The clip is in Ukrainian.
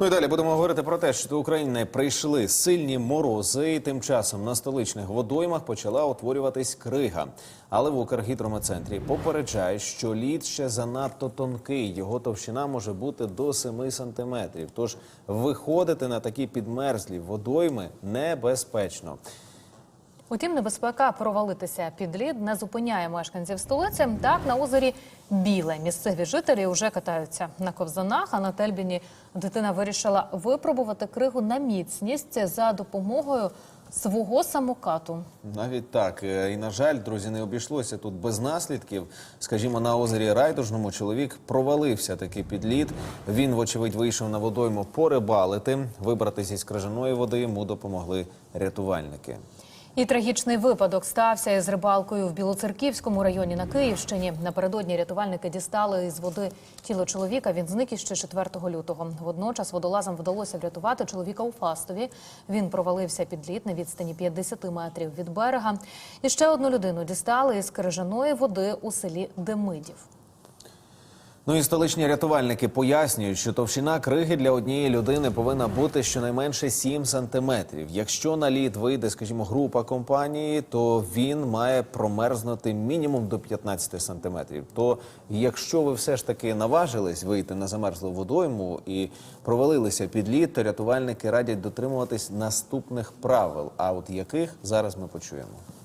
Ну і далі будемо говорити про те, що до України прийшли сильні морози, і тим часом на столичних водоймах почала утворюватись крига. Але в Укргідрометцентрі попереджають, що лід ще занадто тонкий. Його товщина може бути до 7 сантиметрів. Тож виходити на такі підмерзлі водойми небезпечно. Утім, небезпека провалитися під лід не зупиняє мешканців столиці. Так на озері Біле місцеві жителі вже катаються на ковзанах. А на Тельбіні дитина вирішила випробувати кригу на міцність за допомогою свого самокату. Навіть так. Е, І, на жаль, друзі, не обійшлося тут без наслідків. Скажімо, на озері Райдужному чоловік провалився таки під лід. Він, вочевидь, вийшов на водойму порибалити. Вибратися із крижаної води йому допомогли рятувальники. І трагічний випадок стався із рибалкою в Білоцерківському районі на Київщині. Напередодні рятувальники дістали із води тіло чоловіка. Він зник іще 4 лютого. Водночас водолазам вдалося врятувати чоловіка у Фастові. Він провалився під лід на відстані 50 метрів від берега. І ще одну людину дістали із крижаної води у селі Демидів. Ну і столичні рятувальники пояснюють, що товщина криги для однієї людини повинна бути щонайменше 7 сантиметрів. Якщо на лід вийде, скажімо, група компанії, то він має промерзнути мінімум до 15 сантиметрів. То якщо ви все ж таки наважились вийти на замерзлу водойму і провалилися під лід, то рятувальники радять дотримуватись наступних правил. А от яких зараз ми почуємо.